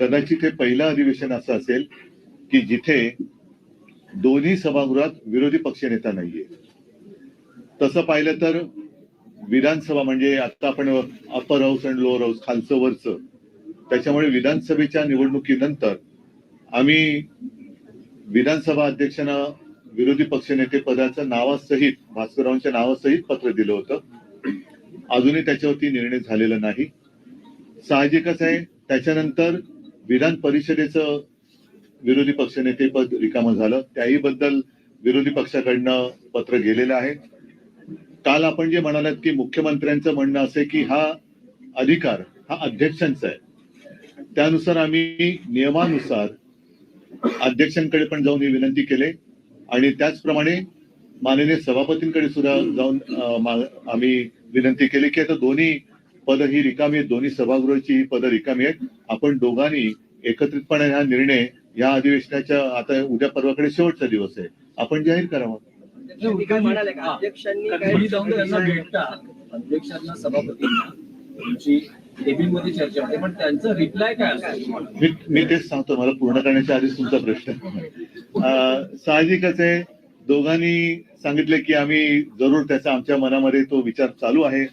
कदाचित हे पहिलं अधिवेशन असं असेल की जिथे दोन्ही सभागृहात विरोधी पक्षनेता नाहीये. तसं पाहिलं तर विधानसभा म्हणजे आता आपण upper house and lower house खालचं वरचं. त्याच्यामुळे विधानसभेच्या निवडणुकीनंतर आम्ही विधानसभा अध्यक्षांना विरोधी पक्षनेते पदाचं नावासहित भास्कररावांच्या नावासहित पत्र दिलं होतं. अजूनही त्याच्यावरती निर्णय झालेला नाही. साहजिकच आहे त्याच्यानंतर विधान परिषदेचं विरोधी पक्षनेते पद रिकामं झालं. त्याही बद्दल विरोधी पक्षाकडनं पत्र गेलेलं आहे. काल आपण जे म्हणालात की मुख्यमंत्र्यांचं म्हणणं असं की हा अधिकार हा अध्यक्षांचा आहे. त्यानुसार आम्ही नियमानुसार अध्यक्षांकडे पण जाऊन ही विनंती केले. आणि त्याचप्रमाणे माननीय सभापतींकडे सुद्धा जाऊन आम्ही विनंती केली की आता दोन्ही पद ही रिकामी आहेत दोन्ही सभागृहाची ही पदं रिकामी आहेत. आपण दोघांनी एकत्रितपणे हा निर्णय या अधिवेशनाच्या आता उद्या परवाकडे शेवटचा दिवस आहे. आपण जाहीर करावा अध्यक्षांनी काय म्हणाले का? अध्यक्षांनी काय कधी जाऊन त्यांना भेटता. अध्यक्षांना सभापतींना. तुमची केबिन चर्चा होते पण त्यांचं रिप्लाय काय असेल तुम्हाला? मी मी तेच सांगतो मला पूर्ण करण्याच्या आधीच तुमचा प्रश्न अं, साहजिकच आहे दोघांनी सांगितले की आम्ही जरूर त्याचा आमच्या मनामध्ये तो विचार चालू आहे.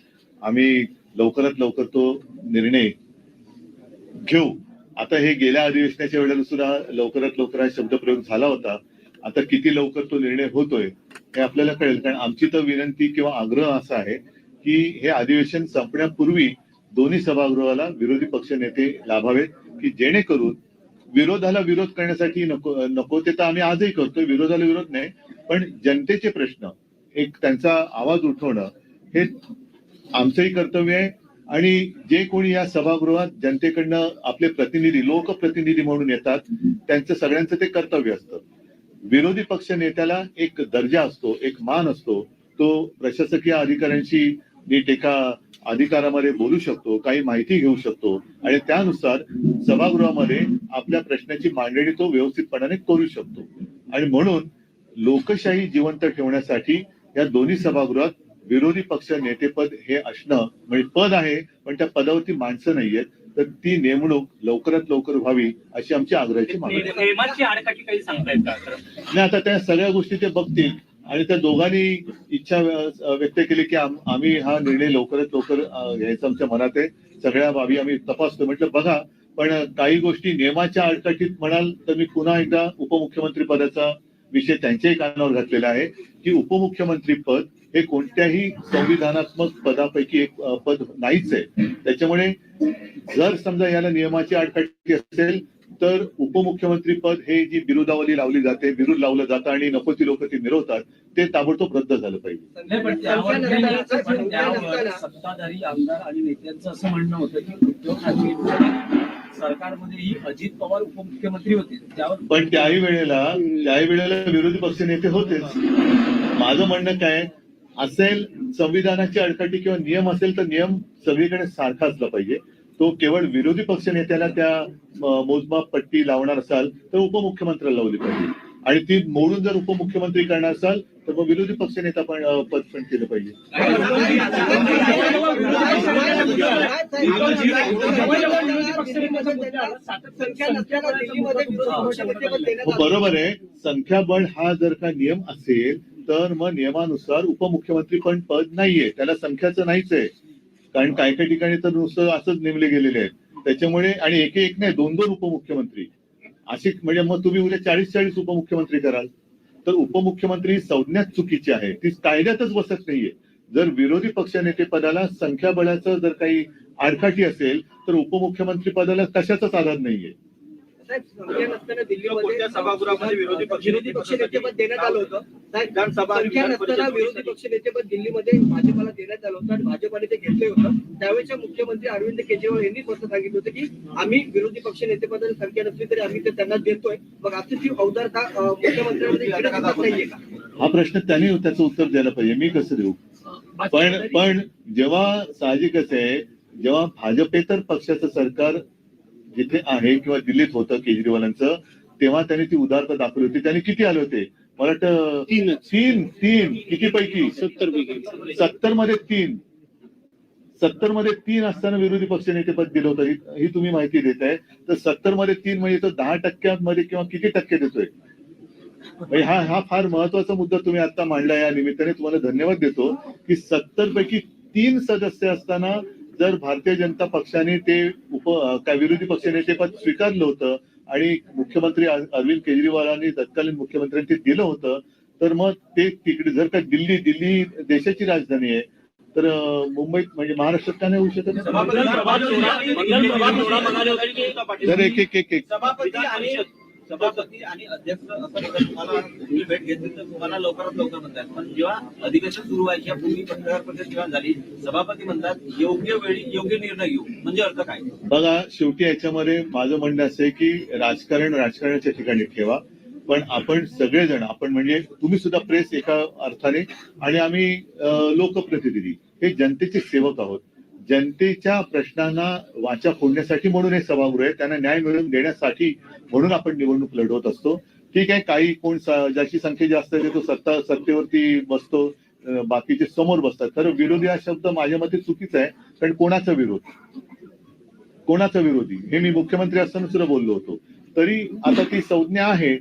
आम्ही लवकरात लवकर तो निर्णय घेऊ. आता हे गेल्या अधिवेशनाच्या वेळेला सुद्धा लवकरात लवकर हा शब्दप्रयोग झाला होता. आता किती लवकर तो निर्णय होतोय हे आपल्याला कळेल. कारण आमची तर विनंती किंवा आग्रह असा आहे की हे अधिवेशन संपण्यापूर्वी दोन्ही सभागृहाला विरोधी पक्ष नेते लाभावेत की जेणेकरून विरोधाला विरोध करण्यासाठी नको नको ते तर आम्ही आजही करतोय. विरोधाला विरोध नाही. पण जनतेचे प्रश्न एक त्यांचा आवाज उठवणं हे आमचंही कर्तव्य आहे. आणि जे कोणी या सभागृहात जनतेकडनं आपले प्रतिनिधी लोकप्रतिनिधी म्हणून येतात त्यांचं सगळ्यांचं ते कर्तव्य असतं. विरोधी पक्ष नेत्याला एक दर्जा असतो एक मान असतो. तो प्रशासकीय अधिकाऱ्यांशी नीट एका अधिकारामध्ये बोलू शकतो काही माहिती घेऊ शकतो. आणि त्यानुसार सभागृहामध्ये आपल्या प्रश्नाची मांडणी तो व्यवस्थितपणाने करू शकतो. आणि म्हणून लोकशाही जिवंत ठेवण्यासाठी या दोन्ही सभागृहात विरोधी पक्ष नेतेपद हे असणं म्हणजे पद आहे पण त्या पदावरती माणसं नाहीयेत. तर ती नेमणूक लवकरात लवकर व्हावी अशी आमची आग्रहाची मागणी नाही आता त्या सगळ्या गोष्टी ते बघतील आणि त्या दोघांनी इच्छा व्यक्त केली की आम- आम्ही हा निर्णय लवकरात लवकर घ्यायचा आमच्या मनात आहे. सगळ्या बाबी आम्ही तपासतो. म्हटलं बघा पण काही गोष्टी नियमाच्या आडकाठीत म्हणाल तर मी पुन्हा एकदा उपमुख्यमंत्री पदाचा विषय त्यांच्याही कानावर घातलेला आहे की उपमुख्यमंत्री पद हे कोणत्याही संविधानात्मक पदापैकी एक पद नाहीच आहे. त्याच्यामुळे जर समजा याला नियमाची आडकाठी असेल तर उपमुख्यमंत्री पद हे जी बिरुदावली लावली जाते बिरुद लावलं जातं आणि नको ती लोक ते मिरवतात ते ताबडतोब रद्द झालं पाहिजे. सत्ताधारी आमदार आणि नेत्यांचं असं म्हणणं होतं की उद्धव ठाकरे सरकारमध्येही अजित पवार उपमुख्यमंत्री होते. त्यावर पण त्याही वेळेला त्याही वेळेला विरोधी पक्ष नेते होतेच. माझं म्हणणं काय असेल संविधानाची अडकाठी किंवा नियम असेल तर नियम सगळीकडे सारखा असला पाहिजे. तो केवळ विरोधी पक्ष नेत्याला त्या मोजमाप पट्टी लावणार असाल तर उपमुख्यमंत्र्याला लावली पाहिजे. आणि ती मोडून जर उपमुख्यमंत्री करणार असाल तर मग विरोधी पक्ष नेता पण पद पण केलं पाहिजे. बरोबर आहे. संख्याबळ हा जर का नियम असेल तर मग नियमानुसार उपमुख्यमंत्री पण पद नाहीये. त्याला संख्याचं नाहीच आहे. कारण काही काही ठिकाणी तर नुसतं असंच नेमले गेलेले आहेत. त्याच्यामुळे आणि एक एक नाही दोन दोन उपमुख्यमंत्री. अशी म्हणजे मग तुम्ही उद्या चाळीस चाळीस उपमुख्यमंत्री कराल. तर उपमुख्यमंत्री संज्ञाच चुकीची आहे. ती कायद्यातच बसत नाहीये. जर विरोधी पक्षनेते पदाला संख्याबळाचं जर काही आडकाठी असेल तर उपमुख्यमंत्री पदाला कशाचाच आधार नाहीये. संख्या नसताना दिल्लीमध्ये कोणत्या सभागृहामध्ये विरोधी पक्ष विरोधी पक्षनेतेपद देण्यात आलं होतं. साहेब, विधानसभा- संख्या नसताना दिल्लीमध्ये भाजपाला देण्यात आलं होतं आणि भाजपाने ते घेतले होतं. त्यावेळेच्या मुख्यमंत्री अरविंद केजरीवाल यांनी सांगितलं होतं की आम्ही विरोधी संख्या नसली तरी आम्ही ते त्यांना देतोय. मग आजची ती अवधार का अं, मुख्यमंत्र्यांमध्ये का? हा प्रश्न त्याने त्याचं उत्तर द्यायला पाहिजे. मी कसं देऊ? पण पण जेव्हा साहजिकच आहे जेव्हा भाजपेतर पक्षाचं सरकार जिथे आहे किंवा दिल्लीत होतं केजरीवालांचं तेव्हा त्यांनी ती उदारता दाखवली होती. त्यांनी किती आले होते? मला वाटतं तीन तीन तीन. किती पैकी? सत्तर पैकी. सत्तरमध्ये तीन. सत्तरमध्ये तीन असताना विरोधी पक्षनेतेपद दिलं होतं. ही- ही तुम्ही माहिती देत आहे. तर सत्तरमध्ये तीन म्हणजे तो दहा टक्क्यांमध्ये किंवा किती टक्के देतोय? म्हणजे हा हा फार महत्त्वाचा मुद्दा तुम्ही आता मांडला या निमित्ताने. तुम्हाला धन्यवाद देतो की सत्तर पैकी तीन सदस्य असताना जर भारतीय जनता पक्षाने ते उप काय विरोधी पक्षनेतेपद स्वीकारलं होतं आणि मुख्यमंत्री अर- अरविंद केजरीवालांनी तत्कालीन मुख्यमंत्र्यांनी ते दिलं होतं तर मग ते तिकडे जर का दिल्ली दिल्ली देशाची राजधानी आहे तर मुंबईत म्हणजे महाराष्ट्रात का नाही होऊ शकत? जर एक एक एक एक सभापती आणि अध्यक्ष असं तुम्हाला तुम्ही भेट घेतली तर तुम्हाला लवकरात लवकर म्हणतात. पण जेव्हा अधिवेशन सुरू व्हायच्या पूर्वी पत्रकार परिषद जेव्हा झाली सभापती म्हणतात योग्य वेळी योग्य निर्णय घेऊ. म्हणजे अर्थ काय? बघा शेवटी याच्यामध्ये माझं म्हणणं असं आहे की राजकारण राजकारणाच्या ठिकाणी ठेवा. पण आपण सगळेजण आपण म्हणजे तुम्ही सुद्धा प्रेस एका अर्थाने आणि आम्ही लोकप्रतिनिधी. हे जनतेचे सेवक आहोत. जनतेच्या प्रश्नांना वाचा फोडण्यासाठी म्हणून हे सभागृह आहे. त्यांना न्याय मिळवून देण्यासाठी म्हणून आपण निवडणूक लढवत असतो. ठीक आहे काही कोण ज्याची संख्या जास्त आहे तो सत्ता सत्तेवरती बसतो बाकीचे समोर बसतात. तर विरोधी हा शब्द माझ्या मते चुकीचा आहे कारण कोणाचा विरोध? कोणाचा विरोधी? हे मी मुख्यमंत्री असताना सुद्धा बोललो होतो. तरी आता ती संज्ञा आहे.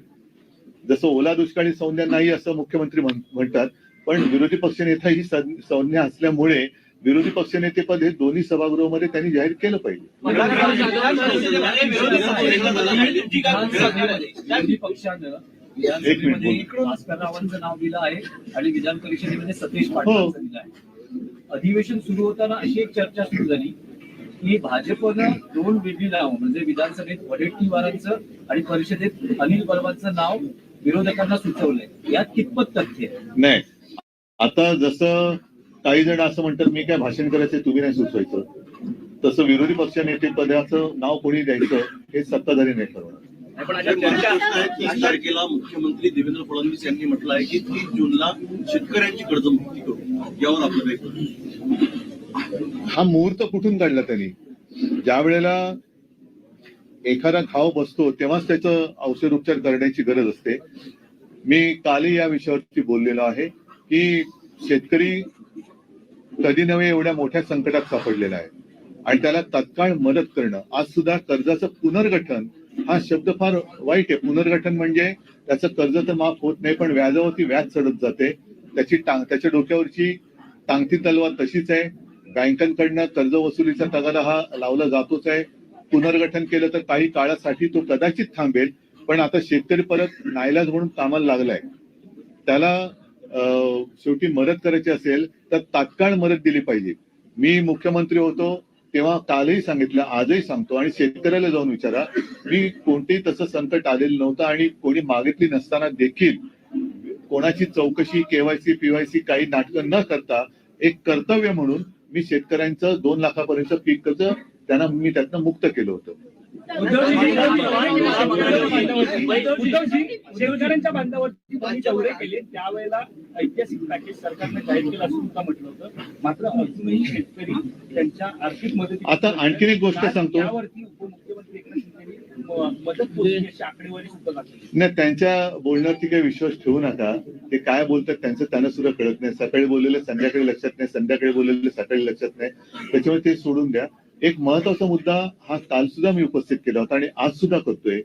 जसं ओला दुष्काळी संज्ञा नाही असं मुख्यमंत्री म्हण- म्हणतात पण विरोधी पक्षनेता ही संज्ञा असल्यामुळे विरोधी पक्षनेतेपद हे दोन्ही सभागृहामध्ये त्यांनी जाहीर केलं पाहिजे. एक मिनिट नाव दिलं आहे आणि विधान परिषदेमध्ये सतीश पाटलांचं दिलं आहे. अधिवेशन सुरू होताना अशी एक चर्चा सुरू झाली की भाजपनं दोन वेगळी नावं म्हणजे विधानसभेत वडेट्टीवारांचं आणि परिषदेत अनिल बर्वांचं नाव विरोधकांना सुचवलंय. यात कितपत तथ्य आहे? नाही. आता जसं काही जण असं म्हणतात मी काय भाषण करायचं तुम्ही नाही सुचवायचं. तसं विरोधी पक्षनेते पदाचं नाव कोणी द्यायचं हे सत्ताधारी नाही ठरवणार. तीस तारखेला मुख्यमंत्री देवेंद्र फडणवीस यांनी म्हटलं आहे की तीस जूनला शेतकऱ्यांची कर्जमुक्ती करू. यावर आपलं काही हा मुहूर्त कुठून काढला त्यांनी? ज्या वेळेला एखादा घाव बसतो तेव्हाच त्याचं औषध उपचार करण्याची गरज असते. मी कालही या विषयावरती बोललेलो आहे की शेतकरी कधी नव्हे एवढ्या मोठ्या संकटात सापडलेला आहे. आणि त्याला तत्काळ मदत करणं आज सुद्धा कर्जाचं पुनर्गठन हा शब्द फार वाईट आहे. पुनर्गठन म्हणजे त्याचं कर्ज तर माफ होत नाही पण व्याजावरती व्याज चढत जाते. त्याची टांग त्याच्या डोक्यावरची टांगती तलवार तशीच आहे. बँकांकडनं कर्ज वसुलीचा तगादा हा लावला जातोच आहे. पुनर्गठन केलं तर काही काळासाठी तो कदाचित थांबेल पण आता शेतकरी परत नाईलाज म्हणून कामाला लागलाय. त्याला शेवटी मदत करायची असेल तर तात्काळ मदत दिली पाहिजे. मी मुख्यमंत्री होतो तेव्हा कालही सांगितलं आजही सांगतो. आणि शेतकऱ्याला जाऊन विचारा मी कोणतेही तसं संकट आलेलं नव्हतं आणि कोणी मागितली नसताना देखील कोणाची चौकशी केवायसी पीवायसी काही नाटकं न करता एक कर्तव्य म्हणून मी शेतकऱ्यांचं दोन लाखापर्यंत पीक कर्ज त्यांना मी त्यातनं मुक्त केलं होतं. उद्धवजी शेतकऱ्यांच्या बांधावरती तुम्ही दौरे केले? त्यावेळेला ऐतिहासिक पॅकेज सरकारने जाहीर केलं असं म्हटलं होतं. मात्र अजूनही शेतकरी त्यांच्या आर्थिक मदती आता आणखीन एक गोष्ट सांगतो. त्यावरती उपमुख्यमंत्री एकनाथ शिंदे नाही त्यांच्या बोलण्यावरती काही विश्वास ठेवू नका. ते काय बोलतात त्यांचं त्यांना सुद्धा कळत नाही. सकाळी बोललेलं संध्याकाळी लक्षात नाही. संध्याकाळी बोललेलं सकाळी लक्षात नाही. त्याच्यामुळे ते सोडून द्या. एक महत्त्वाचा मुद्दा हा काल सुद्धा मी उपस्थित केला होता आणि आज सुद्धा करतोय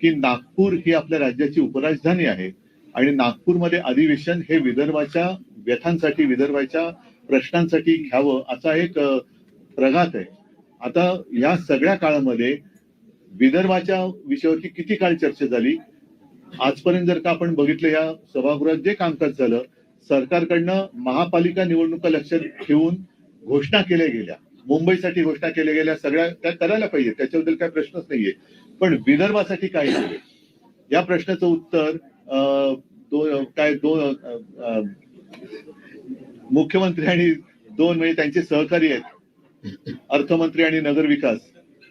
की नागपूर ही आपल्या राज्याची उपराजधानी आहे आणि नागपूरमध्ये अधिवेशन हे विदर्भाच्या व्यथांसाठी विदर्भाच्या प्रश्नांसाठी घ्यावं असा एक प्रघात आहे. आता या सगळ्या काळामध्ये विदर्भाच्या विषयावरती किती काळ चर्चा झाली? आजपर्यंत जर का आपण बघितलं या सभागृहात जे कामकाज झालं सरकारकडनं महापालिका निवडणुका लक्षात ठेवून घोषणा केल्या गेल्या. मुंबईसाठी घोषणा केल्या गेल्या सगळ्या त्या करायला पाहिजे त्याच्याबद्दल काही प्रश्नच नाहीये. पण विदर्भासाठी काय झाले या प्रश्नाचं उत्तर दोन काय दोन मुख्यमंत्री आणि दोन म्हणजे त्यांचे सहकारी आहेत. अर्थमंत्री आणि नगरविकास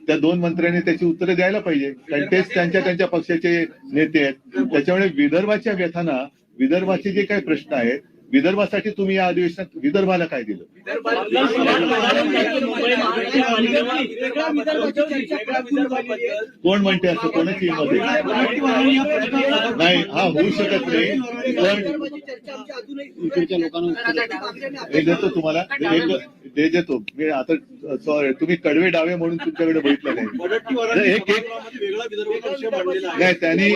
त्या दोन मंत्र्यांनी त्याची उत्तरे द्यायला पाहिजे. कारण तेच त्यांच्या त्यांच्या पक्षाचे नेते आहेत. त्याच्यामुळे विदर्भाच्या व्यथांना विदर्भाचे जे काही प्रश्न आहेत विदर्भासाठी तुम्ही या अधिवेशनात विदर्भाला काय दिलं? कोण म्हणते असं? कोणाची आहे? नाही हा होऊ शकत नाही. पण हे देतो तुम्हाला ते देतो. मी आता सॉरी तुम्ही कडवे डावे म्हणून तुमच्याकडे बघितलं नाही. त्यांनी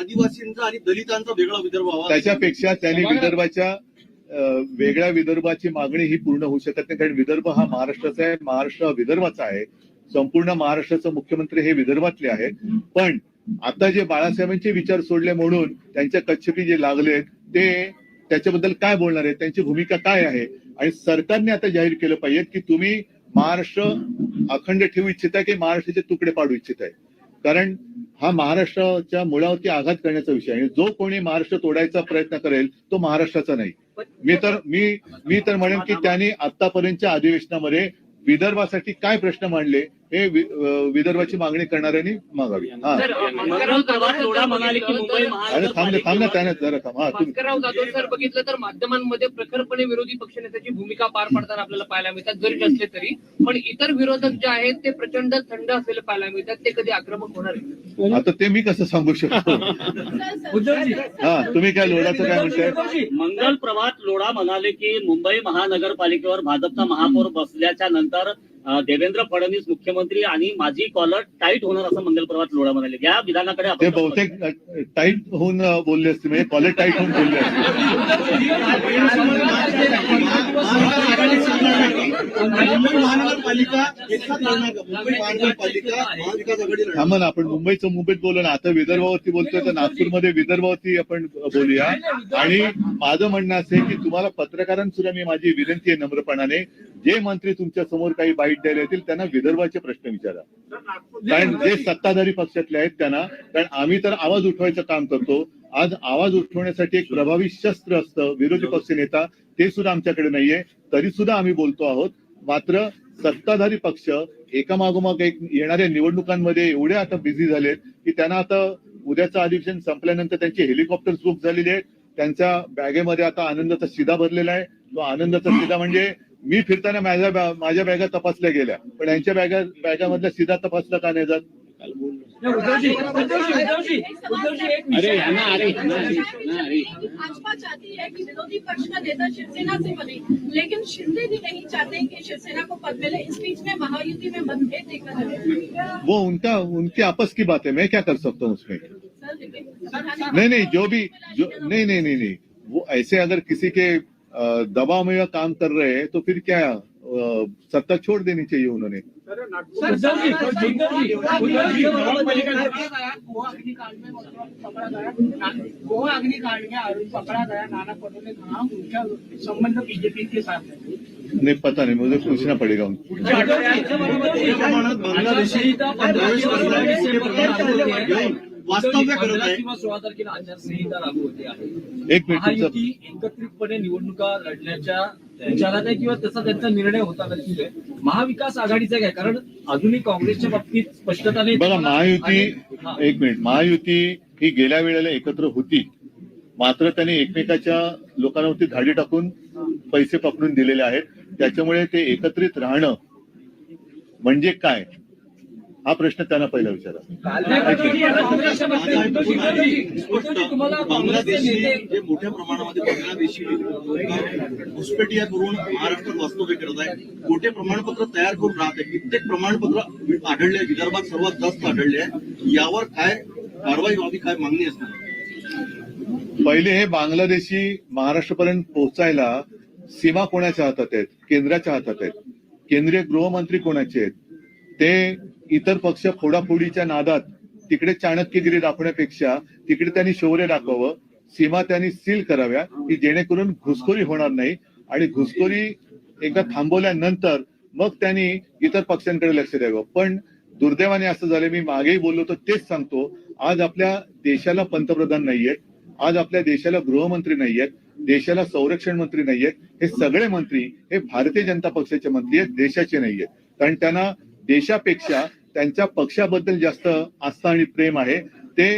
आदिवासींचा आणि दलितांचा वेगळा विदर्भ त्याच्यापेक्षा त्यांनी विदर्भाच्या वेगळ्या विदर्भाची मागणी ही पूर्ण होऊ शकत नाही. कारण विदर्भ हा महाराष्ट्राचा आहे. महाराष्ट्र हा विदर्भाचा आहे. संपूर्ण महाराष्ट्राचे मुख्यमंत्री हे विदर्भातले आहेत. पण आता जे बाळासाहेबांचे विचार सोडले म्हणून त्यांच्या कच्छपी जे लागले ते त्याच्याबद्दल काय बोलणार आहे त्यांची भूमिका काय आहे? आणि सरकारने आता जाहीर केलं पाहिजे की तुम्ही महाराष्ट्र अखंड ठेवू इच्छिता की महाराष्ट्राचे तुकडे पाडू इच्छिताय? कारण हा महाराष्ट्राच्या मुळावरती आघात करण्याचा विषय आहे. आणि जो कोणी महाराष्ट्र तोडायचा प्रयत्न करेल तो महाराष्ट्राचा नाही. मी तर मी मी तर म्हणेन की त्यांनी आतापर्यंतच्या अधिवेशनामध्ये विदर्भासाठी काय प्रश्न मांडले हे विदर्भाची मागणी करणाऱ्यांनी मागावी. हा. म्हणाले की मुंबई अरे थांब ना थांब ना महानगरपालिकेवर त्याने जरा थांब. हा तुम्ही भास्करराव जाधव सर बघितलं तर माध्यमांमध्ये प्रखरपणे विरोधी पक्षनेत्याची भूमिका पार पाडताना आपल्याला पाहायला मिळतात जरी नसले तरी. पण इतर विरोधक जे आहेत ते प्रचंड थंड असलेले पाहायला मिळतात ते कधी आक्रमक होणार आता ते मी कसं सांगू शकतो? उद्धवजी. हा तुम्ही काय लोढाचं काय म्हणताय? मंगल प्रभात लोढा म्हणाले की मुंबई महानगरपालिकेवर भाजपचा महापौर बसल्याच्या नंतर देवेंद्र फडणवीस मुख्यमंत्री आणि माझी कॉलर टाईट होणार असं मंगल प्रभात लोढा म्हणाले. या विधानाकडे ते आपण बहुतेक टाईट होऊन बोलले असते म्हणजे कॉलेज टाईट होऊन बोलले असते मुंबई महानगरपालिका मुंबई महानगरपालिका थांबा ना आपण मुंबईचं मुंबईत बोललो ना. आता विदर्भावरती बोलतोय तर नागपूरमध्ये विदर्भावरती आपण बोलूया. आणि माझं म्हणणं असं आहे की तुम्हाला पत्रकारांसुद्धा मी माझी विनंती आहे नम्रपणाने. जे मंत्री तुमच्यासमोर काही बाईट द्यायला येतील त्यांना विदर्भाचे प्रश्न विचारा. कारण जे सत्ताधारी पक्षातले आहेत त्यांना कारण आम्ही तर आवाज उठवायचं काम करतो. आज आवाज उठवण्यासाठी एक प्रभावी शस्त्र असतं विरोधी पक्ष नेता ते सुद्धा आमच्याकडे नाहीये. तरी सुद्धा आम्ही बोलतो आहोत. मात्र सत्ताधारी पक्ष एकामागोमाग एक येणाऱ्या निवडणुकांमध्ये एवढे आता बिझी झालेत की त्यांना आता उद्याचं अधिवेशन संपल्यानंतर त्यांचे हेलिकॉप्टर बुक झालेले आहेत. त्यांच्या बॅगेमध्ये आता आनंदाचा शिदा भरलेला आहे. तो आनंदाचा शिदा म्हणजे मी फिरताना माझ्या माझ्या बॅगा तपासल्या गेल्या. पण यांच्या बॅगा बॅगामधल्या शिदा तपासला का नाही जात? नाही, उद्धवजी उद्धवजी उद्धवजी उद्धवजी एक विषय भाजपा चाहती है कि विरोधी पक्ष का नेता शिवसेना से बने लेकिन शिंदे भी नहीं चाहते कि शिवसेना को पद मिले। इस बीच में महायुति में मतभेद देखा जाए वो उनका उनके आपस की बात है मैं क्या कर सकता हूँ उसमें? नहीं नहीं जो भी जो नहीं नहीं नहीं नहीं। वो ऐसे अगर किसी के दबाव में वह काम कर रहे हैं तो फिर क्या सत्ता छोड़ देनी चाहिए उन्होंने? उद्धवजी उद्धवजी उद्धवजी महापालिका गोवा अग्निकांड में मतलब पकड़ा गया ना- गोवा अग्निकांड में आरोपी पकड़ा गया नाना पटोले ने कहा उनका संबंध बीजेपी के साथ है नहीं पता नहीं मुझे पूछना पड़ेगा उनको मोठ्या प्रमाणात बांगलादेशी प्रवेश करतायत. मोठे प्रमाणात आंदोलन घेऊन वास्तव्य करत पंधरा आहे किंवा सोळा तारखेला आचारसंहिता लागू होते आहे एक मिनिट एकत्रितपणे निवडणुका लढण्याच्या विचारात आहे किंवा तसा त्यांचा निर्णय होता नक्कीच आहे. महाविकास आघाडीचा काय? कारण अजूनही काँग्रेसच्या बाबतीत स्पष्टता नाही. बघा महायुती. एक मिनिट. महायुती ही गेल्या वेळेला एकत्र होती. मात्र त्यांनी एकमेकाच्या लोकांवरती धाडी टाकून पैसे पकडून दिलेले आहेत. त्याच्यामुळे ते एकत्रित राहणं म्हणजे काय? हा प्रश्न त्यांना पहिला विचारा. बांगलादेशी जे मोठ्या प्रमाणामध्ये बांगलादेशी लोक घुसपेटिया करून महाराष्ट्रात वास्तव्य करत आहे मोठे प्रमाणपत्र तयार करून राहत आहे कित्येक प्रमाणपत्र आढळले विदर्भात सर्वात जास्त आढळले आहे यावर काय कारवाई व्हावी काय मागणी असणार पहिले हे बांगलादेशी महाराष्ट्रापर्यंत पोहोचायला सीमा कोणाच्या हातात आहेत? केंद्राच्या हातात आहेत? केंद्रीय गृहमंत्री कोणाचे आहेत? ते इतर पक्ष फोडाफोडीच्या नादात तिकडे चाणक्यगिरी दाखवण्यापेक्षा तिकडे त्यांनी शौर्य दाखवावं सीमा त्यांनी सील कराव्या की जेणेकरून घुसखोरी होणार नाही. आणि घुसखोरी एकदा थांबवल्यानंतर मग त्यांनी इतर पक्षांकडे लक्ष द्यावं. पण दुर्दैवाने असं झालं मी मागेही बोललो तर तेच सांगतो आज आपल्या देशाला पंतप्रधान नाहीयेत आज आपल्या देशाला गृहमंत्री नाहीयेत देशाला संरक्षण मंत्री नाहीयेत हे सगळे मंत्री हे भारतीय जनता पक्षाचे मंत्री आहेत देशाचे नाहीयेत. कारण त्यांना देशापेक्षा त्यांच्या पक्षाबद्दल जास्त आस्था आणि प्रेम आहे ते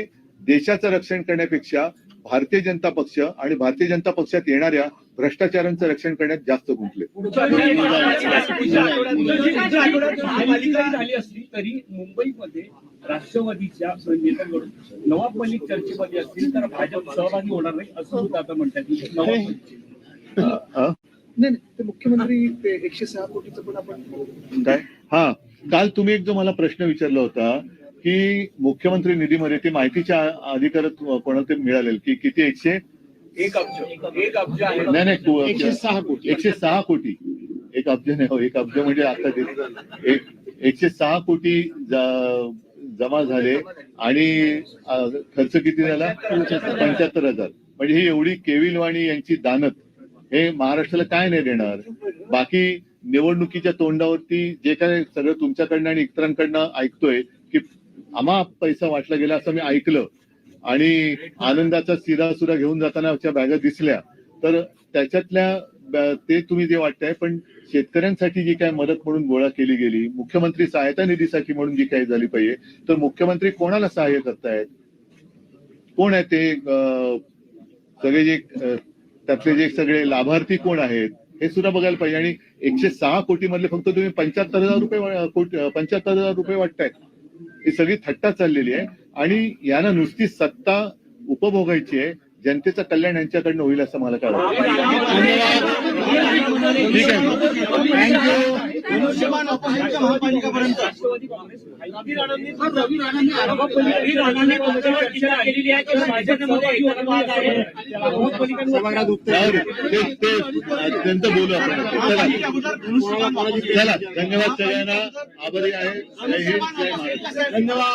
देशाचं रक्षण करण्यापेक्षा भारतीय जनता पक्ष आणि भारतीय जनता पक्षात येणाऱ्या भ्रष्टाचारांचं रक्षण करण्यात जास्त गुंतले झाली असली तरी मुंबईमध्ये राष्ट्रवादीच्या नेत्यांकडून नवाब मलिक चर्चेमध्ये असतील तर भाजप सहभागी होणार नाही असं सुद्धा आता म्हणतात नाही ते मुख्यमंत्री ते एकशे सहा कोटीचं पण आपण काय हा काल तुम्ही एक जो मला प्रश्न विचारला होता की मुख्यमंत्री निधीमध्ये ते माहितीच्या अधिकारात कोणाला ते मिळालेल? की किती? एकशे? एक अब्ज. एक अब्ज आहे. नाही नाही तू- एकशे सहा कोटी. एकशे सहा कोटी. एक अब्ज नाही हो एक अब्ज म्हणजे आता ते एक एकशे सहा कोटी ज- जमा झाले आणि खर्च किती झाला? पंच्याहत्तर हजार. म्हणजे ही एवढी केविलवाणी यांची दानत हे महाराष्ट्राला काय नाही देणार? बाकी निवडणुकीच्या तोंडावरती जे काय सगळं तुमच्याकडनं आणि इतरांकडनं ऐकतोय की आम्हा पैसा वाटला गेला असं मी ऐकलं. आणि आनंदाचा सिरा सुरा घेऊन जाताना बॅगा दिसल्या तर त्याच्यातल्या ते तुम्ही जे वाटतंय पण शेतकऱ्यांसाठी जी काय मदत म्हणून गोळा केली गेली मुख्यमंत्री सहायता निधीसाठी म्हणून जी काही झाली पाहिजे तर मुख्यमंत्री कोणाला सहाय्य करतायत? कोण आहे ते सगळे जे त्यातले जे सगळे लाभार्थी कोण आहेत? हे सुद्धा बघायला पाहिजे. आणि एकशे सहा कोटी मधले फक्त तुम्ही पंच्याहत्तर हजार रुपये पंच्याहत्तर हजार रुपये वाटतायत ही सगळी थट्टा चाललेली आहे. आणि यांना नुसती सत्ता उपभोगायची आहे. जनतेचं कल्याण यांच्याकडनं होईल असं मला काय वाटतं. ठीक आहे. धनुष्यबाण ऑपोजिटच्या महापालिकापर्यंत. राष्ट्रवादी काँग्रेस रवी राणांनी तुमच्यावर टीका केलेली आहे. की भाजपमध्ये एकमत आहे. त्यावर ते ते अत्यंत बोलू आपण. चला. धन्यवाद सगळ्यांना. आभारी आहे. जय हिंद. जय महाराष्ट्र धन्यवाद.